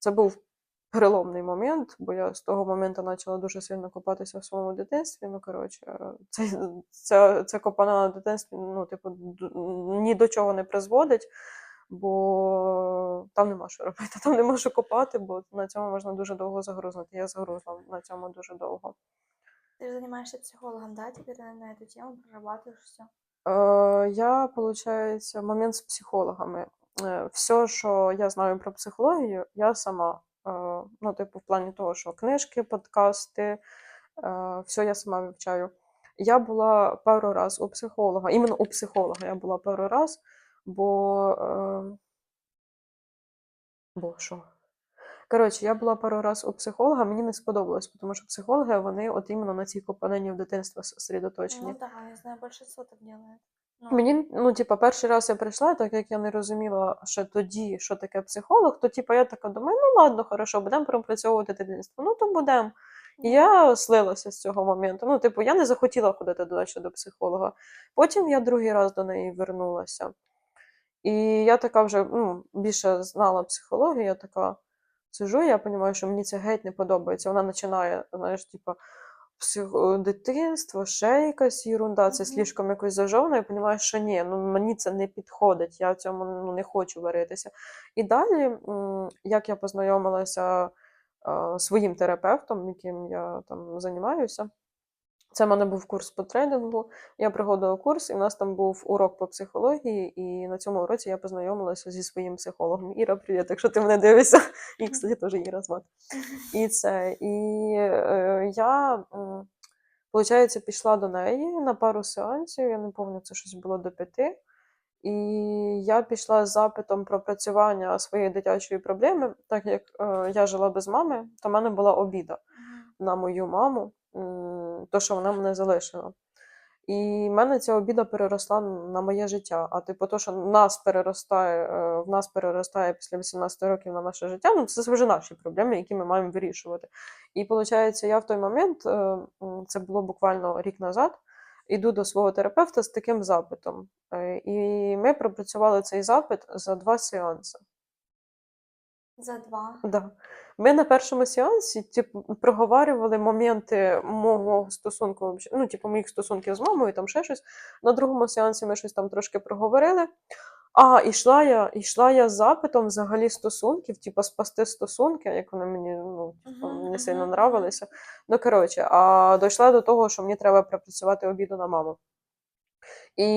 це був переломний момент, бо я з того моменту почала дуже сильно копатися в своєму дитинстві. Ну, коротше, е, це, це, це копана на дитинстві, ну, типу, д- ні до чого не призводить, бо там нема що робити, там нема що копати, бо на цьому можна дуже довго загрузнути. Я загрузла на цьому дуже довго. Ты же занимаешься психологом, да? Теперь на, на эту тему прорабатываешь все. Е, Я, виходить, момент з психологами. Е, Все, що я знаю про психологію, я сама. Е, Ну, типу, в плані того, що книжки, подкасти, е, все я сама вивчаю. Я була пару раз у психолога, іменно у психолога я була пару раз, бо. е, Бо що? Коротше, я була пару раз у психолога, мені не сподобалось, тому що психологи, вони от іменно на цій копанині в дитинства сосредоточені. Ну да, я знаю, так делает. Ну, Мені, ну, типа, перший раз я прийшла, так як я не розуміла ще тоді, що таке психолог, то типа я така думаю, ну ладно, хорошо, будемо пропрацьовувати дитинство. Ну, то будемо. І я слилася з цього моменту. Ну, типу, я не захотіла ходити далі до психолога. Потім я другий раз до неї вернулася. І я така вже ну, більше знала психологію, я така сижу, я розумію, що мені це геть не подобається. Вона починає, знаєш, типу, психо... дитинство, ще якась ерунда, це слишком якось зажовано, я розумію, що ні, ну мені це не підходить, я в цьому ну, не хочу варитися. І далі, як я познайомилася своїм терапевтом, яким я там займаюся. Це в мене був курс по трейдингу. Я приходила курс, і в нас там був урок по психології, і на цьому уроці я познайомилася зі своїм психологом. Іра, привіт, якщо ти мене дивишся. І, кстати, теж Іра звати. І це. І е, я, виходить, пішла до неї на пару сеансів. Я не пам'ятаю, це щось було до п'яти. І я пішла з запитом про працювання своєї дитячої проблеми, так як е, я жила без мами, то в мене була обіда на мою маму, то, що вона мене залишила. І в мене ця обіда переросла на моє життя. А типу, то, що нас переростає, е, в нас переростає після 18 років на наше життя, ну це вже наші проблеми, які ми маємо вирішувати. І виходить, я в той момент, е, це було буквально рік назад, іду до свого терапевта з таким запитом. Е, І ми пропрацювали цей запит за два сеанси. За два. Да. Ми на першому сеансі, типу, проговорювали моменти мого стосунку, ну, типу, моїх стосунків з мамою, там ще щось. На другому сеансі ми щось там трошки проговорили. А, ішла я, ішла я з запитом взагалі стосунків, типу, спасти стосунки, як вони мені ну, типу, не сильно мгм. нравилися. Ну, коротше, а дійшла до того, що мені треба пропрацювати обіду на маму. І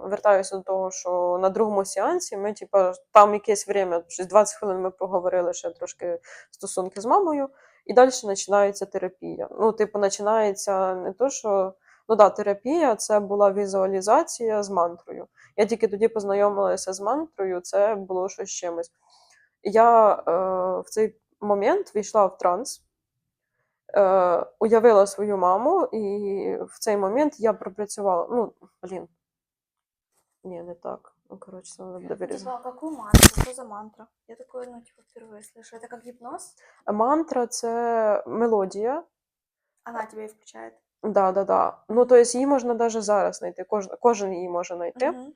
вертаюся до того, що на другому сеансі ми, типа, там якесь время, щось 20 хвилин ми проговорили ще трошки стосунки з мамою, і далі починається терапія. Ну, типу, починається не то, що. Ну да, терапія це була візуалізація з мантрою. Я тільки тоді познайомилася з мантрою, це було щось чимось. Я е, в цей момент війшла в транс, е, уявила свою маму, і в цей момент я пропрацювала. Ну, блін. Ні, не так. Ну, коротше, це треба буде Ну, вирізати. Типа, а какую мантру? Что за мантра? Я такое, ну, типа, впервые слышу. Это как гипноз? Мантра це мелодія. Она тебя и включает. Да, да, да. Ну, тобто її можна навіть зараз знайти. Кожен, кожен її може знайти. Мгм.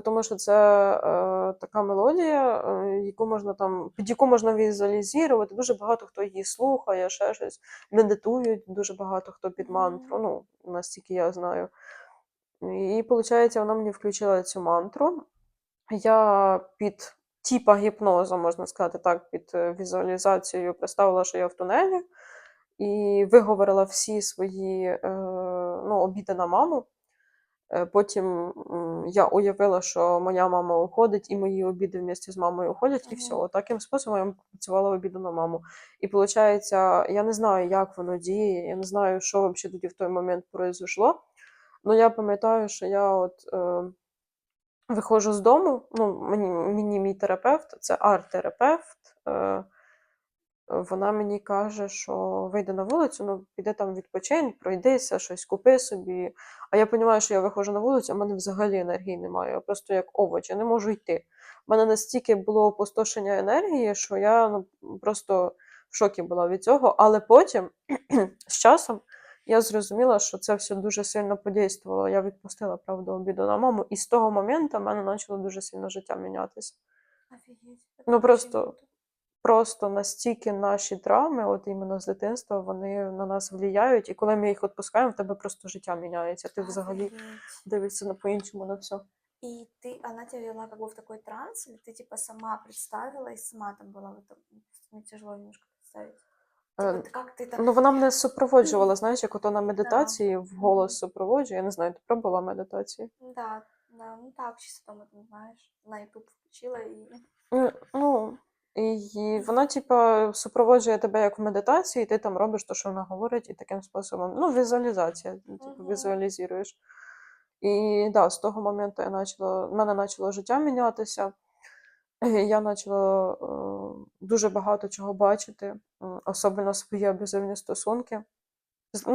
Тому що це е, така мелодія, е, яку можна там, під яку можна візуалізувати. Дуже багато хто її слухає, ще щось, медитують, дуже багато хто під мантру, ну, наскільки я знаю. І виходить, вона мені включила цю мантру. Я під типа гіпнозу, можна сказати так, під е, візуалізацією представила, що я в тунелі, і виговорила всі свої е, ну, обіди на маму. Е, Потім я уявила, що моя мама уходить, і мої обіди вместе з мамою уходять, і все. Таким способом я працювала обіду на маму. І виходить, я не знаю, як воно діє, я не знаю, що взагалі тоді в той момент произошло. Ну, я пам'ятаю, що я от е, виходжу з дому. Ну, мені, мені мій терапевт, це арт-терапевт. Е, вона мені каже, що вийди на вулицю, ну піди там відпочинь, пройдися, щось купи собі. А я розумію, що я виходжу на вулицю, а в мене взагалі енергії немає. Я просто як овоч, я не можу йти. У мене настільки було опустошення енергії, що я ну, просто в шокі була від цього. Але потім, з часом, я зрозуміла, що це все дуже сильно подействувало. Я відпустила правду обіду на маму, і з того моменту в мене почало дуже сильно життя мінятися. Ну, просто просто настільки наші травми, от іменно з дитинства, вони на нас влияють, і коли ми їх відпускаємо, в тебе просто життя міняється. Ти взагалі Офигеть. дивишся на по-іншому на все. И ты, она тебя вела как бы в такой транс, или ты типа сама представила и сама там была в этом? Просто Мне тяжело немножко представить. Типа, Е, ты как ты там... Ну, вона мене супроводжувала, знаєш, як ото на медитації в голос Мгм. супроводжує. Я не знаю, ти пробувала медитації? Да, да, ну так, чисто дома, там, знаешь, на YouTube включила и... Ну, Ну, і вона, типа, супроводжує тебе як в медитації, і ти там робиш те, що вона говорить, і таким способом. Ну, візуалізація, типу, візуалізуєш. І да, з того моменту я почала, в мене почало життя мінятися. Я почала е, дуже багато чого бачити, особливо свої аб'юзивні стосунки. Ну,